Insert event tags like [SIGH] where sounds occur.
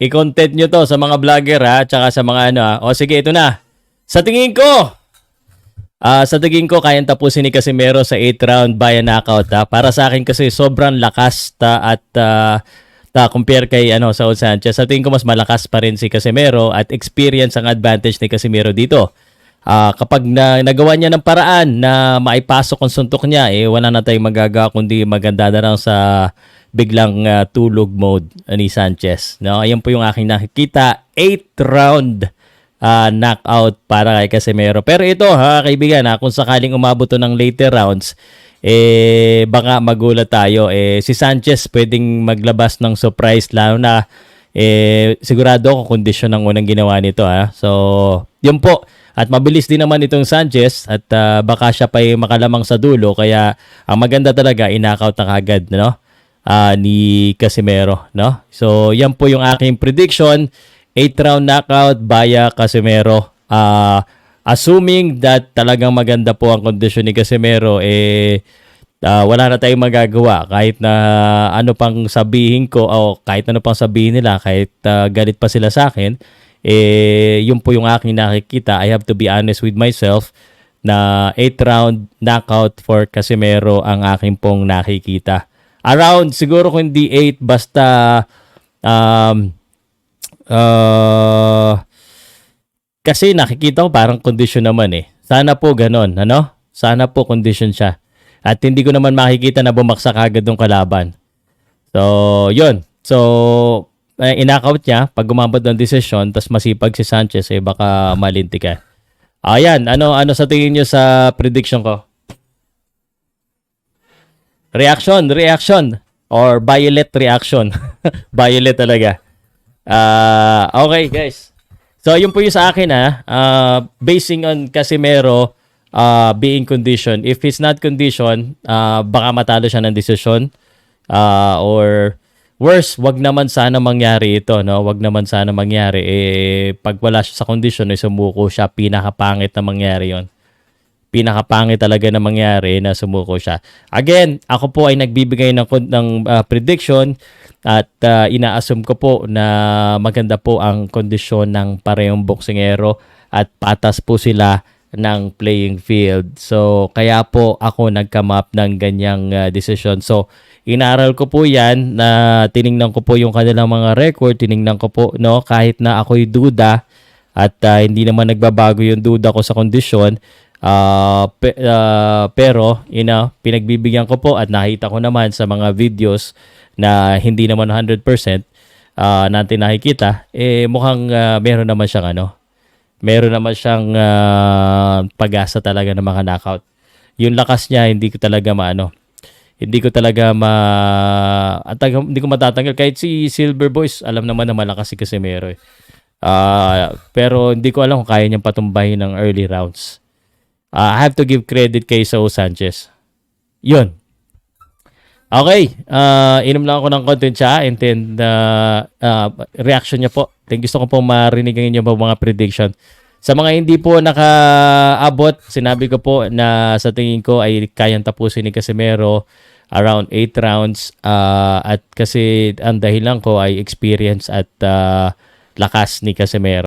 i-content nyo to sa mga vlogger ha, tsaka sa mga ano ha. O sige, ito na. Sa tingin ko, ah sa tingin ko, kayang tapusin ni Casimero sa 8 round by a knockout ha. Para sa akin kasi sobrang lakas ta at ah, ta compare kay ano Saul Sanchez. Sa tingin ko mas malakas pa rin si Casimero at experience ang advantage ni Casimero dito. Ah, kapag na, nagawa niya ng paraan na maipasok ang suntok niya, eh wala na tayong magagawa kundi maganda na lang sa biglang ah, tulog mode ah, ni Sanchez. No, ayan po yung aking nakikita. 8 round ah, knockout para kay Casemiro. Pero ito ha, kaibigan, ha, kung sakaling umabot to ng later rounds, eh baka magulat tayo. Eh si Sanchez pwedeng maglabas ng surprise lalo na eh sigurado ako kondisyon ng unang ginawa nito ha. So, yun po. At mabilis din naman itong Sanchez at ah, baka siya pa makalamang sa dulo kaya ang maganda talaga inakaut na kagad no ah, ni Casimero no. So yan po yung aking prediction 8 round knockout via Casimero. Ah, assuming that talagang maganda po ang kondisyon ni Casimero eh ah, wala na tayong magagawa kahit na ano pang sabihin ko o kahit ano pang sabihin nila kahit ah, galit pa sila sa akin eh yun po yung aking nakikita I have to be honest with myself na 8 round knockout for Casimero ang aking pong nakikita around siguro kung hindi 8 basta um uh, kasi nakikita ko parang condition naman eh. Sana po ganon, ano? Sana po condition siya. At hindi ko naman makikita na bumaksak agad ng kalaban. So, yun. So, eh, inakaut niya pag gumabot ng desisyon tas masipag si Sanchez eh baka malinti ka. Ayan, ano ano sa tingin niyo sa prediction ko? Reaction, reaction or violet reaction. [LAUGHS] violet talaga. Ah, okay guys. So yun po yung sa akin ah, Ah, basing on Casimero ah, being conditioned. If he's not conditioned, ah, baka matalo siya ng desisyon. Ah, or worse, wag naman sana mangyari ito, no? Wag naman sana mangyari eh pag wala siya sa condition, eh, sumuko siya, pinakapangit na mangyari 'yon pinakapangit talaga na mangyari na sumuko siya. Again, ako po ay nagbibigay ng, ng ah, prediction at ah, ina-assume ko po na maganda po ang kondisyon ng parehong boksingero at patas po sila ng playing field. So, kaya po ako nag-come up ng ganyang ah, decision. So, inaral ko po yan na tiningnan ko po yung kanilang mga record, tiningnan ko po, no, kahit na ako'y duda, at ah, hindi naman nagbabago yung duda ko sa kondisyon. Ah, pe- ah, pero, you know, pinagbibigyan ko po at nakita ko naman sa mga videos na hindi naman 100% ah, natin nakikita, eh mukhang ah, meron naman siyang ano, meron naman siyang ah, pag-asa talaga ng mga knockout. Yung lakas niya, hindi ko talaga maano, hindi ko talaga ma at hindi ko matatanggal kahit si Silver Boys alam naman na malakas si Casemiro eh. Ah, pero hindi ko alam kung kaya niyang patumbahin ng early rounds. Ah, I have to give credit kay Saul Sanchez. 'Yun. Okay, ah inom lang ako ng content siya and then ah, ah, reaction niya po. Then gusto ko po marinig ang inyong mga prediction. Sa mga hindi po nakaabot, sinabi ko po na sa tingin ko ay kayang tapusin ni Casemiro around 8 rounds ah, at kasi ang dahilan ko ay experience at ah, lakas ni Casemiro.